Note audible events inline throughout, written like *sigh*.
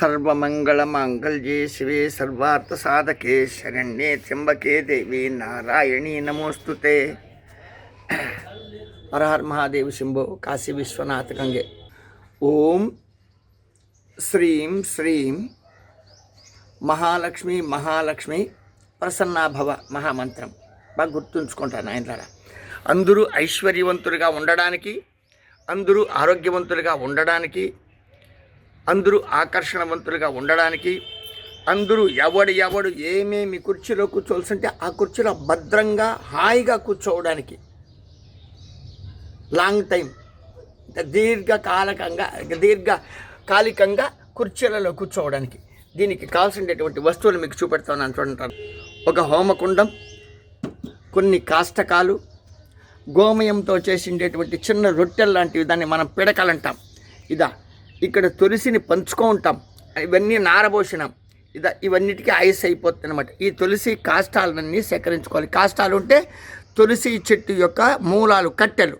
సర్వమంగళమాంగళ్యే శివే సర్వార్థ సాధకే శరణ్యే త్ర్యంబకే దేవి నారాయణీ నమోస్తుతే హరహర్ మహాదేవ్ శంభో కాశీ విశ్వనాథ గంగే. ఓం శ్రీం శ్రీం మహాలక్ష్మి మహాలక్ష్మి ప్రసన్నాభవ మహామంత్రం. బాగా గుర్తుంచుకుంటాను ఆయన ద్వారా అందరూ ఐశ్వర్యవంతులుగా ఉండడానికి అందరూ ఆరోగ్యవంతులుగా ఉండడానికి అందరూ ఆకర్షణవంతులుగా ఉండడానికి అందరూ ఎవడు ఎవడు ఏమేమి కుర్చీలో కూర్చోవలసింటే ఆ కుర్చీలో భద్రంగా హాయిగా కూర్చోవడానికి. లాంగ్ టైం దీర్ఘకాలకంగా దీర్ఘకాలికంగా కుర్చీలలో కూర్చోవడానికి. దీనికి కావాల్సినటువంటి వస్తువులు మీకు చూపెడతాను చూడంటాను ఒక హోమకుండం కొన్ని కాష్టకాలు గోమయంతో చేసిండేటువంటి చిన్న రొట్టెలు లాంటివి దాన్ని మనం పిడకలంటాం. ఇదా. ఇక్కడ తులసిని పంచుకుంటాం ఇవన్నీ నారబోసినాం ఇదా ఇవన్నిటికీ ఐస్ అయిపోతుంది అనమాట ఈ తులసి కాష్టాలన్నీ సేకరించుకోవాలి. కాష్టాలు ఉంటే తులసి చెట్టు యొక్క మూలాలు కట్టెలు.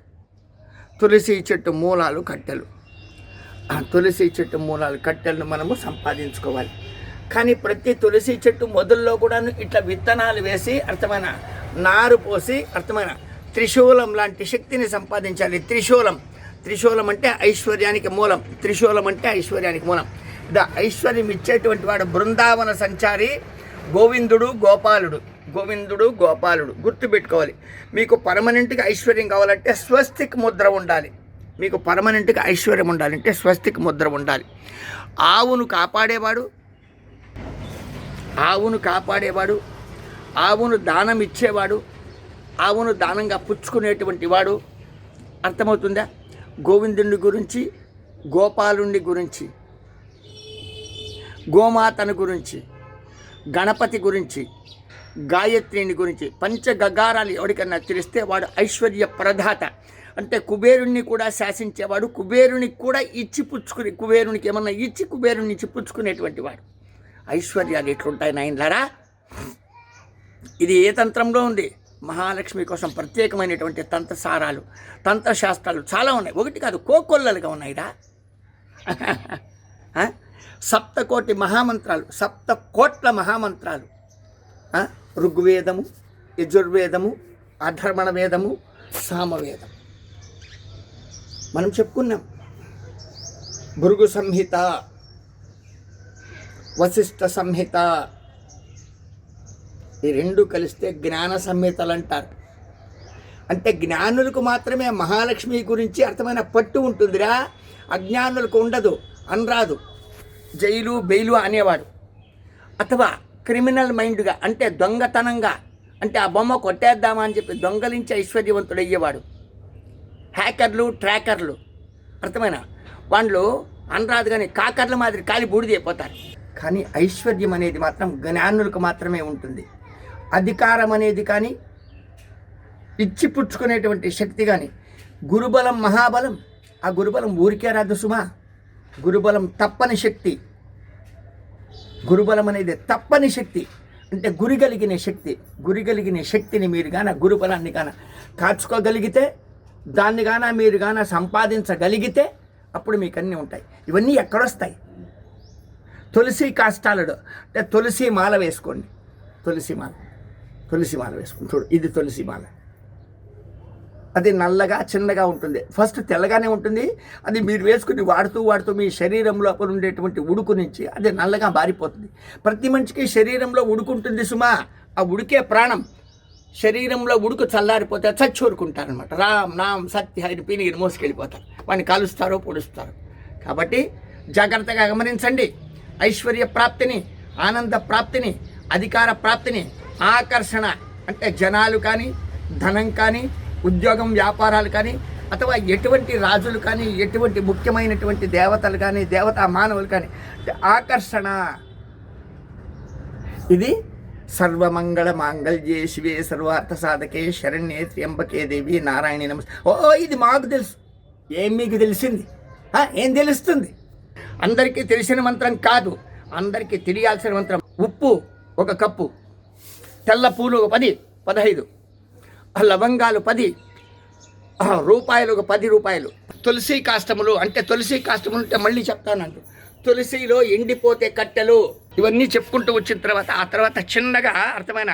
తులసి చెట్టు మూలాలు కట్టెలు. ఆ తులసి చెట్టు మూలాలు కట్టెలను మనము సంపాదించుకోవాలి. కానీ ప్రతి తులసి చెట్టు మొదల్లో కూడాను ఇట్లా విత్తనాలు వేసి అర్థమైన? నారు పోసి అర్థమైన? త్రిశూలం లాంటి శక్తిని సంపాదించాలి. త్రిశూలం. త్రిశూలం అంటే ఐశ్వర్యానికి మూలం. త్రిశూలం అంటే ఐశ్వర్యానికి మూలం. ద ఐశ్వర్యం ఇచ్చేటువంటి వాడు బృందావన సంచారి గోవిందుడు గోపాలుడు. గోవిందుడు గోపాలుడు. గుర్తుపెట్టుకోవాలి. మీకు పర్మనెంట్గా ఐశ్వర్యం కావాలంటే స్వస్తిక్ ముద్ర ఉండాలి. మీకు పర్మనెంట్గా ఐశ్వర్యం ఉండాలంటే స్వస్తిక్ ముద్ర ఉండాలి. ఆవును కాపాడేవాడు ఆవును కాపాడేవాడు ఆవును దానం ఇచ్చేవాడు ఆవును దానంగా పుచ్చుకునేటువంటి వాడు. అర్థమవుతుందా? గోవిందుని గురించి గోపాలుని గురించి గోమాతను గురించి గణపతి గురించి గాయత్రిని గురించి పంచగగారాలు ఎవరికన్నా తెలిస్తే వాడు ఐశ్వర్య ప్రధాత. అంటే కుబేరుణ్ణి కూడా శాసించేవాడు కుబేరునికి కూడా ఇచ్చి పుచ్చుకుని కుబేరునికి ఏమన్నా ఇచ్చి కుబేరుని ఇచ్చి పుచ్చుకునేటువంటి వాడు. ఐశ్వర్యాలు ఎట్లుంటాయి నాయనలారా? ఇది ఏ తంత్రంలో ఉంది? మహాలక్ష్మి కోసం ప్రత్యేకమైనటువంటి తంత్రసారాలు తంత్రశాస్త్రాలు చాలా ఉన్నాయి. ఒకటి కాదు కోకొల్లలుగా ఉన్నాయిరా. సప్తకోటి మహామంత్రాలు సప్త కోట్ల మహామంత్రాలు. ఋగ్వేదము యజుర్వేదము అధర్మణ వేదము సామవేదం. మనం చెప్పుకున్నాం. భృగు సంహిత వశిష్ఠ సంహిత ఈ రెండు కలిస్తే జ్ఞాన సంహితలు అంటారు అంటే జ్ఞానులకు మాత్రమే మహాలక్ష్మి గురించి అర్థమైన పట్టు ఉంటుందిరా. అజ్ఞానులకు ఉండదు అనరాదు. జైలు బెయిలు అనేవాడు. అథవా క్రిమినల్ మైండ్గా అంటే దొంగతనంగా అంటే ఆ బొమ్మ కొట్టేద్దామా అని చెప్పి దొంగలించి ఐశ్వర్యవంతుడు అయ్యేవాడు హ్యాకర్లు ట్రాకర్లు. అర్థమైన? వాళ్ళు అనరాదు కానీ కాకర్ల మాదిరి కాలి బూడిదైపోతారు. కానీ ఐశ్వర్యం అనేది మాత్రం జ్ఞానులకు మాత్రమే ఉంటుంది. అధికారం అనేది కానీ ఇచ్చి పుచ్చుకునేటువంటి శక్తి కానీ గురుబలం మహాబలం ఆ గురుబలం ఊరికే రాదు సుమా. గురుబలం తప్పని శక్తి. గురుబలం అనేది తప్పని శక్తి. అంటే గురి కలిగిన శక్తి. గురి కలిగిన శక్తిని మీరు గాన గురుబలాన్ని గాన కాచుకోగలిగితే దాన్ని గాన మీరు గాన సంపాదించగలిగితే అప్పుడు మీకు అన్నీ ఉంటాయి. ఇవన్నీ ఎక్కడొస్తాయి? తులసి కాష్టాలడు. అంటే తులసి మాల వేసుకోండి. తులసి మాల. తులసి మాల ఇది తులసి మాల. అది నల్లగా చిన్నగా ఉంటుంది. ఫస్ట్ తెల్లగానే ఉంటుంది. అది మీరు వేసుకుని వాడుతూ వాడుతూ మీ శరీరం లోపల ఉండేటువంటి ఉడుకు నుంచి అది నల్లగా మారిపోతుంది. ప్రతి మనిషికి శరీరంలో ఉడుకుంటుంది సుమా. ఆ ఉడికే ప్రాణం శరీరంలో ఉడుకు చల్లారిపోతే చచ్చూరుకుంటారనమాట రామ్ నామ్ సత్య అని పీని మోసుకెళ్ళిపోతారు. వాడిని కాలుస్తారో పొడుస్తారు. కాబట్టి జాగ్రత్తగా గమనించండి. ఐశ్వర్య ప్రాప్తిని ఆనంద ప్రాప్తిని అధికార ప్రాప్తిని ఆకర్షణ అంటే జనాలు కానీ ధనం కానీ ఉద్యోగం వ్యాపారాలు కానీ అథవా ఎటువంటి రాజులు కానీ ఎటువంటి ముఖ్యమైనటువంటి దేవతలు కానీ దేవతా మానవులు కానీ అంటే ఆకర్షణ. ఇది సర్వమంగళ మాంగళ్యే శివే సర్వార్థ సాధకే శరణ్యే త్ర్యంబకే దేవి నారాయణి నమస్. ఓ ఇది మాకు తెలుసు. ఏం మీకు తెలిసింది? ఏం తెలుస్తుంది? అందరికీ తెలిసిన మంత్రం కాదు. అందరికీ తెలియాల్సిన మంత్రం ఉప్పు ఒక కప్పు. తెల్ల పూలు ఒక పది పదహైదు. లవంగాలు పది రూపాయలు ఒక పది రూపాయలు. తులసి కాష్టములు అంటే తులసి కాష్టములు అంటే మళ్ళీ చెప్తానంటు తులసిలో ఎండిపోతే కట్టెలు ఇవన్నీ చెప్పుకుంటూ వచ్చిన తర్వాత ఆ తర్వాత చిన్నగా అర్థమైన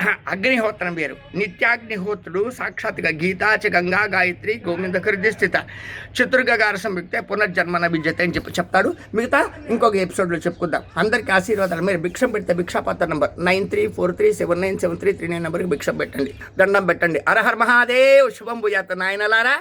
*clears throat* అగ్నిహోత్రం వేరు. నిత్యాగ్నిహోత్రుడు సాక్షాత్గా గీతాచ గంగా గాయత్రి గోవింద స్థిత చతుర్గగార సంయుక్త పునర్జన్మన విద్యత అని చెప్పి చెప్తాడు. మిగతా ఇంకొక ఎపిసోడ్లో చెప్పుకుందాం. అందరికీ ఆశీర్వాదాలు. మీరు భిక్షం పెడితే భిక్షాపాత్ర number nine three four three seven nine seven three three nine నెంబర్కి భిక్షం పెట్టండి. దండం పెట్టండి. అరహర్ మహాదేవ్ శుభం భూయాత. నాయనలారా.